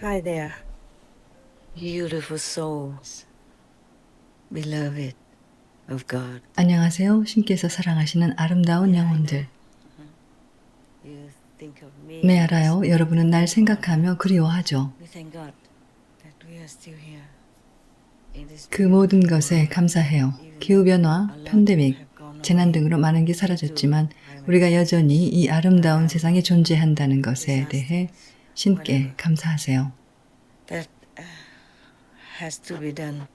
Hi there. Beautiful souls. Beloved of God. 안녕하세요. 신께서 사랑하시는 아름다운 영혼들. 네, 알아요. 여러분은 날 생각하며 그리워하죠. We thank God that we are still here. In this 그 모든 것에 감사해요. 기후변화, 팬데믹, 재난 등으로 많은 게 사라졌지만 우리가 여전히 이 아름다운 세상에 존재한다는 것에 대해 신께 감사하세요. that uh, has to be done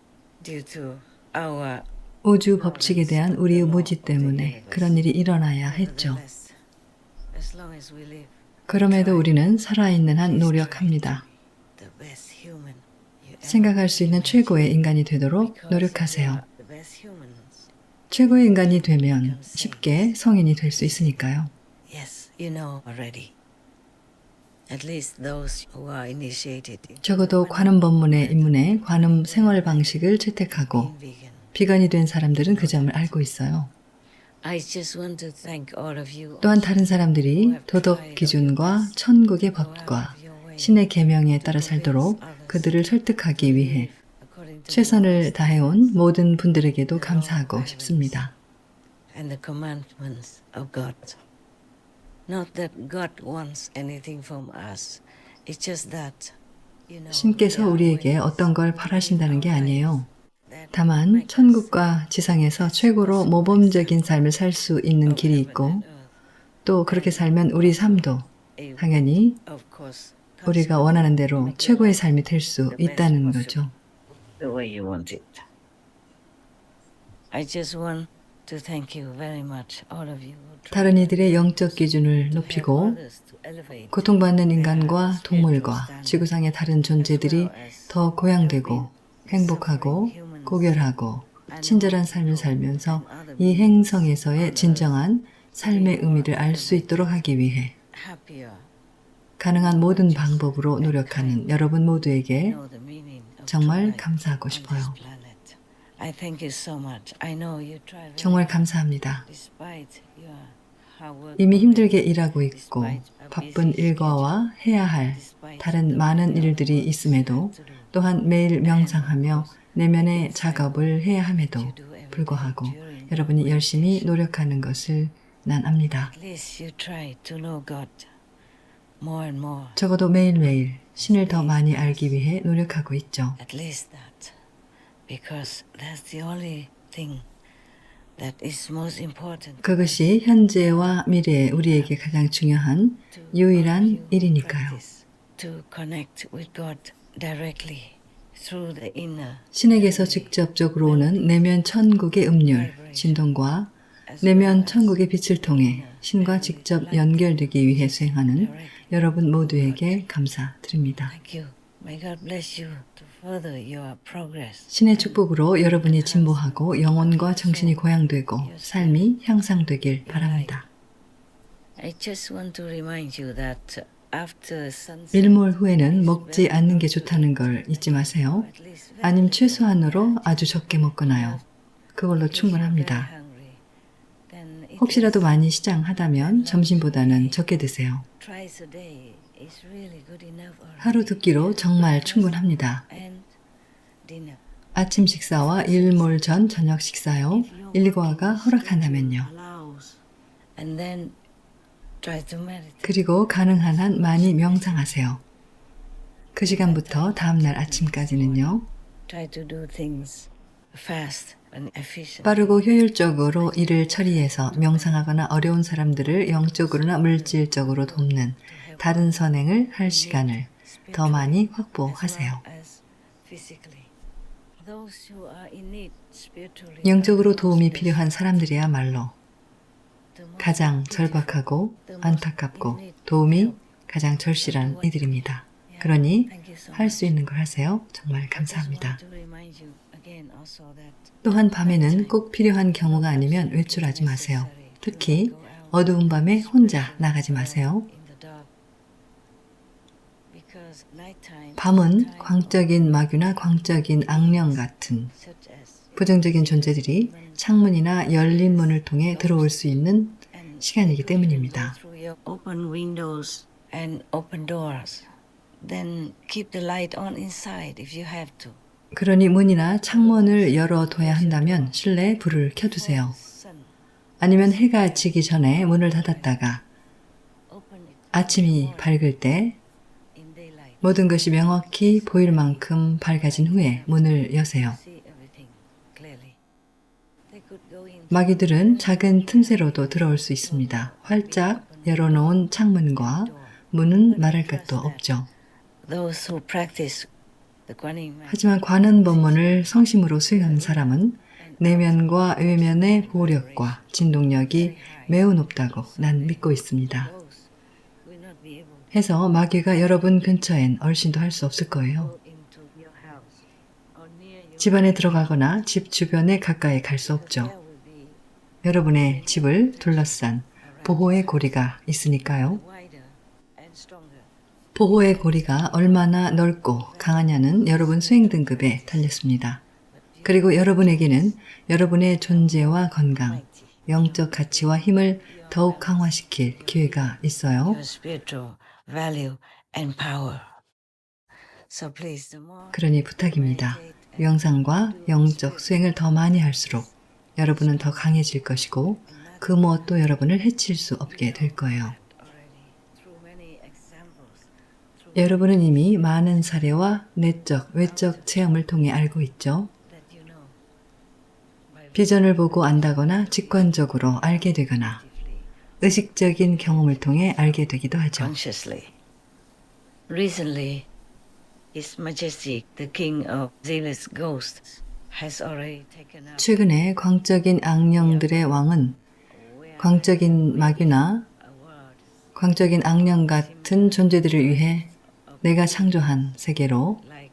due to our 우주 법칙에 대한 우리의 무지 때문에 그런 일이 일어나야 했죠. 그럼에도 우리는 살아있는 한 노력합니다. 생각할 수 있는 최고의 인간이 되도록 노력하세요. 최고의 인간이 되면 쉽게 성인이 될 수 있으니까요. 적어도 관음 법문의 입문에 관음 생활 방식을 채택하고. 비건이 된 사람들은 그 점을 알고 있어요. I just want to thank all of you. 또한 다른 사람들이 도덕 기준과 천국의 법과 신의 계명에 따라 살도록 그들을 설득하기 위해 최선을 다해온 모든 분들에게도 감사하고 싶습니다. 신께서 우리에게 어떤 걸 바라신다는 게 아니에요. that 다만 천국과 지상에서 최고로 모범적인 삶을 살 수 있는 길이 있고 또 그렇게 살면 우리 삶도 당연히 우리가 원하는 대로 최고의 삶이 될 수 있다는 거죠. 다른 이들의 영적 기준을 높이고 고통받는 인간과 동물과 지구상의 다른 존재들이 더 고양되고 행복하고 고결하고 친절한 삶을 살면서 이 행성에서의 진정한 삶의 의미를 알 수 있도록 하기 위해. 가능한 모든 방법으로 노력하는 여러분 모두에게 정말 감사하고 싶어요. 정말 감사합니다. 이미 힘들게 일하고 있고 바쁜 일과와 해야 할 다른 많은 일들이 있음에도 또한 매일 명상하며 내면의 작업을 해야 함에도 불구하고 여러분이 열심히 노력하는 것을 난 압니다. 적어도 매일매일 신을 더 많이 알기 위해 노력하고 있죠. Because that's the only thing that is most important. 그것이 현재와 미래에 우리에게 가장 중요한 유일한 일이니까요. To connect with God directly through the inner 신에게서 직접적으로 오는 내면 천국의 음률, 진동과 내면 천국의 빛을 통해 신과 직접 연결되기 위해 수행하는 여러분 모두에게 감사드립니다. Thank you. May God bless you to further your progress. 신의 축복으로 여러분이 진보하고 영혼과 정신이 고양되고 삶이 향상되길 바랍니다. I just want to remind you that after sunset, 일몰 후에는 먹지 않는 게 좋다는 걸 잊지 마세요. 아님 최소한으로 아주 적게 먹거나요. 그걸로 충분합니다. 혹시라도 많이 시장하다면 점심보다는 적게 드세요. 하루 두 끼로 정말 충분합니다. 아침 식사와 일몰 전 저녁 식사요. 일과가 허락한다면요. 그리고 가능한 한 많이 명상하세요. 그 시간부터 다음날 아침까지는요. 빠르고 효율적으로 일을 처리해서 명상하거나 어려운 사람들을 영적으로나 물질적으로 돕는 다른 선행을 할 시간을 더 많이 확보하세요. 영적으로 도움이 필요한 사람들이야말로 가장 절박하고 안타깝고 도움이 가장 절실한 이들입니다. 그러니 할. 수 있는 걸 하세요. 정말 감사합니다. 또한 밤에는 꼭 필요한 경우가 아니면 외출하지 마세요. 특히 어두운 밤에 혼자 나가지 마세요. 밤은 광적인 마귀나 광적인 악령 같은 부정적인 존재들이 창문이나 열린 문을 통해 들어올 수 있는 시간이기 때문입니다. 그러니 문이나 창문을 열어둬야 한다면 실내에 불을 켜두세요. 아니면 해가 지기 전에 문을 닫았다가 아침이 밝을 때. 모든 것이 명확히 보일 만큼 밝아진 후에 문을 여세요. 마귀들은 작은 틈새로도 들어올 수 있습니다. 활짝 열어놓은 창문과 문은 말할 것도 없죠. those who practice 하지만 관은 법문을 성심으로 수행하는 사람은 내면과 외면의 보력과 진동력이 매우 높다고 난 믿고 있습니다. 해서 마귀가 여러분 근처엔 얼씬도 할 수 없을 거예요. 집 안에 들어가거나 집 주변에 가까이 갈 수 없죠. 여러분의 집을 둘러싼 보호의 고리가 있으니까요. 보호의 고리가 얼마나 넓고 강하냐는 여러분 수행 등급에 달렸습니다. 그리고 여러분에게는 여러분의 존재와 건강, 영적 가치와 힘을 더욱 강화시킬 기회가 있어요. 그러니 부탁입니다. 명상과 영적 수행을 더 많이 할수록 여러분은 더 강해질 것이고 그 무엇도 여러분을 해칠 수 없게 될 거예요. 여러분은 이미 많은 사례와 내적, 외적 체험을 통해 알고 있죠. 비전을 보고 안다거나 직관적으로 알게 되거나 의식적인 경험을 통해 알게 되기도 하죠. Recently, His Majesty, the King of Zealous Ghosts, has already taken up 최근에 광적인 악령들의 왕은 광적인 마귀나 광적인 악령 같은 존재들을 위해 내가 창조한 세계로 uh,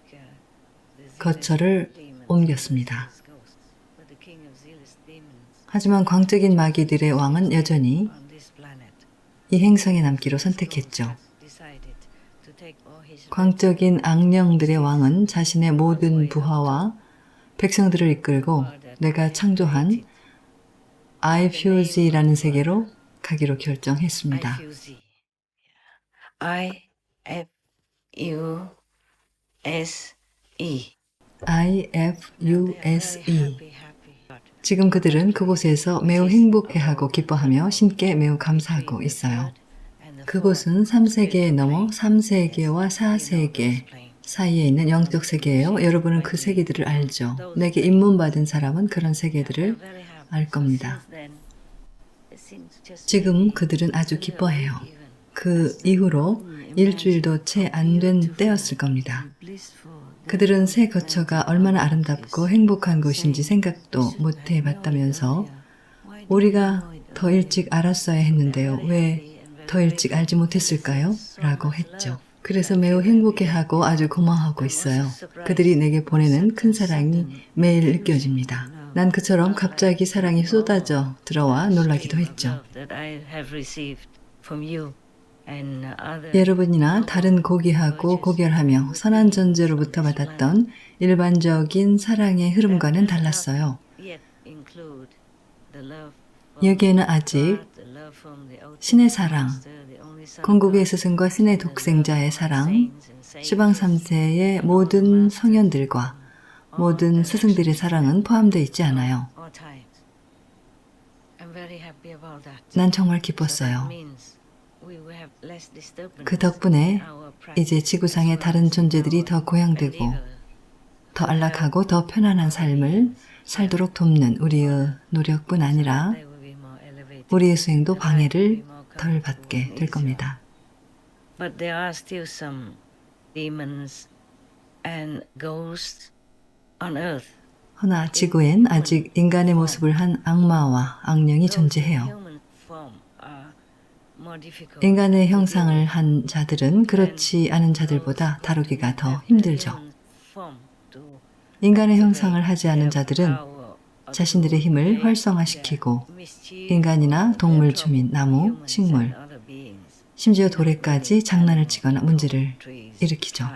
거처를 옮겼습니다. 하지만 광적인 마귀들의 왕은 여전히 이 행성에 남기로 선택했죠. 광적인 악령들의 왕은 자신의 모든 부하와 백성들을 이끌고 내가 창조한 아이퓨지라는 세계로 가기로 결정했습니다. IFUZ. I F U S E. IFUSE. 지금 그들은 그곳에서 매우 행복해하고 기뻐하며 신께 매우 감사하고 있어요. 그곳은 3세계에 넘어 3세계와 4세계 사이에 있는 영적 세계예요. 여러분은 그 세계들을 알죠. 내게 입문받은 사람은 그런 세계들을 알 겁니다. 지금 그들은 아주 기뻐해요. 그 이후로 일주일도 채 안 된 때였을 겁니다. 그들은 새 거처가 얼마나 아름답고 행복한 곳인지 생각도 못 해봤다면서 우리가 더 일찍 알았어야 했는데요. 왜 더 일찍 알지 못했을까요? 라고 했죠. 그래서 매우 행복해하고 아주 고마워하고 있어요. 그들이 내게 보내는 큰 사랑이 매일 느껴집니다. 난 그처럼 갑자기 사랑이 쏟아져 들어와 놀라기도 했죠. 여러분이나 다른 고귀하고 고결하며 선한 존재로부터 받았던 일반적인 사랑의 흐름과는 달랐어요. 여기에는 아직 신의 사랑, 건국의 스승과 신의 독생자의 사랑, 시방 3세의 모든 성현들과 모든 스승들의 사랑은 포함되어 있지 않아요. 난 정말 기뻤어요. 그 덕분에 이제 지구상의 다른 존재들이 더 고양되고 더 안락하고 더 편안한 삶을 살도록 돕는 우리의 노력뿐 아니라 우리의 수행도 방해를 덜 받게 될 겁니다. But there are still some demons and ghosts on earth. 허나 지구엔 아직 인간의 모습을 한 악마와 악령이 존재해요. 인간의 형상을 한 자들은 그렇지 않은 자들보다 다루기가 더 힘들죠. 인간의 형상을 하지 않은 자들은 자신들의 힘을 활성화시키고 인간이나 동물, 주민, 나무, 식물, 심지어 돌에까지 장난을 치거나 문제를 일으키죠.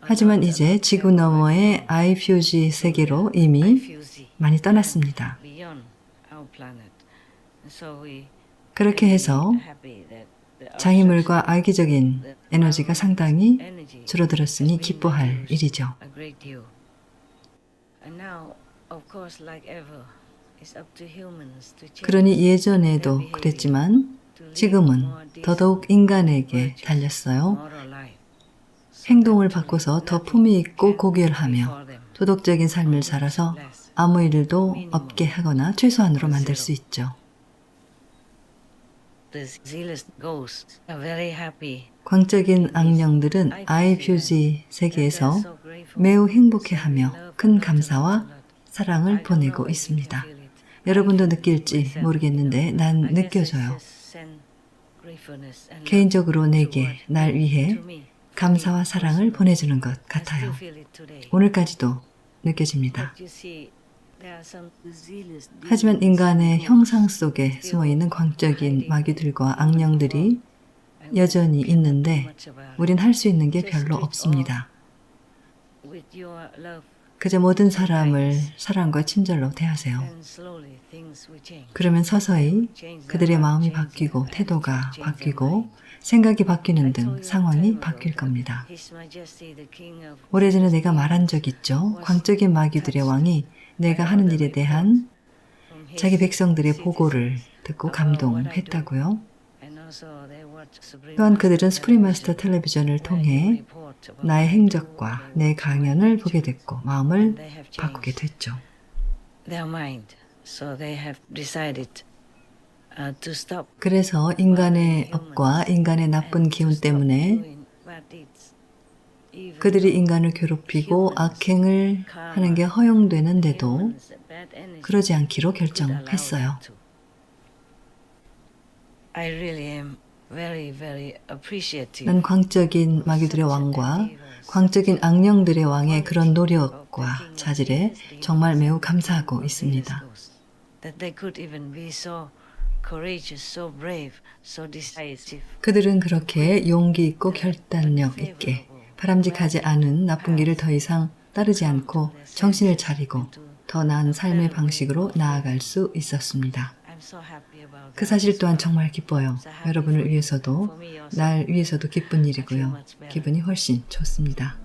하지만 이제 지구 너머의 아이퓨지 세계로 이미 많이 떠났습니다. 그렇게 해서 장애물과 악의적인 에너지가 상당히 줄어들었으니 기뻐할 일이죠. a great deal. And now, of course, like ever, it's up to humans to change 그러니 예전에도 그랬지만 지금은 더더욱 인간에게 달렸어요. 행동을 바꿔서 더 품위 있고 고결하며 도덕적인 삶을 살아서 아무 일도 없게 하거나 최소한으로 만들 수 있죠. 광적인 악령들은 아이퓨지 세계에서 매우 행복해하며 큰 감사와 사랑을 보내고 있습니다. 여러분도 느낄지 모르겠는데 난 느껴져요. 개인적으로 내게, 날 위해 감사와 사랑을 보내주는 것 같아요. 오늘까지도 느껴집니다. 하지만 인간의 형상 속에 숨어 있는 광적인 마귀들과 악령들이 여전히 있는데 우린 할 수 있는 게 별로 없습니다. 그저 모든 사람을 사랑과 친절로 대하세요. 그러면 서서히 그들의 마음이 바뀌고 태도가 바뀌고 생각이 바뀌는 등 상황이 바뀔 겁니다. 오래전에 내가 말한 적 있죠. 광적인 마귀들의 왕이 내가 하는 일에 대한 자기 백성들의 보고를 듣고 감동했다고요. 또한 그들은 스프링마스터 텔레비전을 통해 나의 행적과 내 강연을 보게 됐고 마음을 바꾸게 됐죠. uh, 그래서 인간의 업과 인간의 나쁜 기운 때문에 그들이 인간을 괴롭히고 악행을 하는 게 허용되는데도 그러지 않기로 결정했어요. 난 광적인 마귀들의 왕과 광적인 악령들의 왕의 그런 노력과 자질에 정말 매우 감사하고 있습니다. 그들은 그렇게 용기 있고 결단력 있게 바람직하지 않은 나쁜 길을 더 이상 따르지 않고 정신을 차리고 더 나은 삶의 방식으로 나아갈 수 있었습니다. 그. 사실 또한 정말 기뻐요. 여러분을 위해서도 날 위해서도 기쁜 일이고요. 기분이 훨씬 좋습니다.